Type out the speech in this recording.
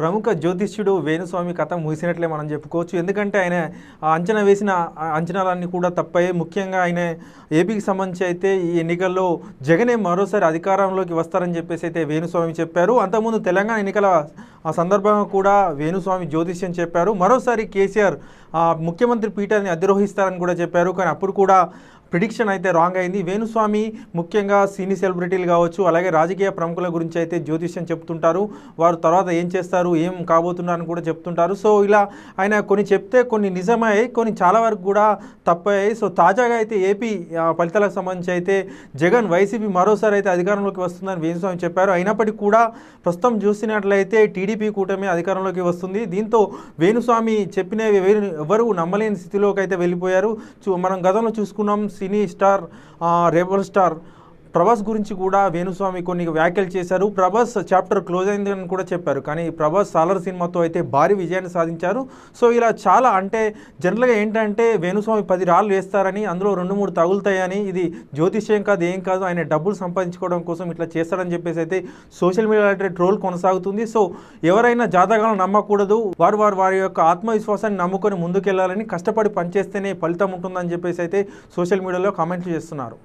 ప్రముఖ జ్యోతిష్యుడు వేణుస్వామి కథ ముగిసినట్లే మనం చెప్పుకోవచ్చు. ఎందుకంటే ఆయన ఆ అంచనా వేసిన అంచనాలన్నీ కూడా తప్పయ్యే ముఖ్యంగా ఆయన ఏపీకి సంబంధించి అయితే ఈ ఎన్నికల్లో జగనే మరోసారి అధికారంలోకి వస్తారని చెప్పేసి అయితే వేణుస్వామి చెప్పారు. అంతకుముందు తెలంగాణ ఎన్నికల ఆ సందర్భంగా కూడా వేణుస్వామి జ్యోతిష్యం చెప్పారు. మరోసారి కేసీఆర్ ముఖ్యమంత్రి పీఠాన్ని అధిరోహిస్తారని కూడా చెప్పారు. కానీ అప్పుడు కూడా ప్రిడిక్షన్ అయితే రాంగ్ అయింది. వేణుస్వామి ముఖ్యంగా సినీ సెలబ్రిటీలు కావచ్చు అలాగే రాజకీయ ప్రముఖుల గురించి అయితే జ్యోతిష్యం చెప్తుంటారు. వారు తర్వాత ఏం చేస్తారు ఏం కాబోతున్నారని కూడా చెప్తుంటారు. సో ఇలా ఆయన కొన్ని చెప్తే కొన్ని నిజమయ్యాయి కొన్ని చాలా వరకు కూడా తప్పయ్యాయి. సో తాజాగా అయితే ఏపీ ఫలితాలకు సంబంధించి అయితే జగన్ వైసీపీ మరోసారి అయితే అధికారంలోకి వస్తుందని వేణుస్వామి చెప్పారు. అయినప్పటికీ కూడా ప్రస్తుతం చూసినట్లయితే టీడీపీ కూటమి అధికారంలోకి వస్తుంది. దీంతో వేణుస్వామి చెప్పినవి ఎవరు- నమ్మలేని స్థితిలోకి అయితే వెళ్ళిపోయారు. చూ మనం గతంలో చూసుకున్నాం సినీ స్టార్ ఆ, రెబల్ స్టార్ ప్రభాస్ గురించి కూడా వేణుస్వామి కొన్ని వ్యాఖ్యలు చేశారు. ప్రభాస్ చాప్టర్ క్లోజ్ అయిందని కూడా చెప్పారు. కానీ ప్రభాస్ సాలర్ సినిమాతో అయితే భారీ విజయాన్ని సాధించారు. సో ఇలా చాలా అంటే జనరల్గా ఏంటంటే వేణుస్వామి పది రాళ్ళు వేస్తారని అందులో రెండు మూడు తగులుతాయని ఇది జ్యోతిష్యం కాదు ఏం కాదు ఆయన డబ్బులు సంపాదించుకోవడం కోసం ఇట్లా చేస్తారని చెప్పేసి అయితే సోషల్ మీడియా అయితే ట్రోల్ కొనసాగుతుంది. సో ఎవరైనా జాతకాలను నమ్మకూడదు. వారు వారు వారి యొక్క ఆత్మవిశ్వాసాన్ని నమ్ముకొని ముందుకెళ్ళాలని కష్టపడి పనిచేస్తేనే ఫలితం ఉంటుందని చెప్పేసి అయితే సోషల్ మీడియాలో కామెంట్లు చేస్తున్నారు.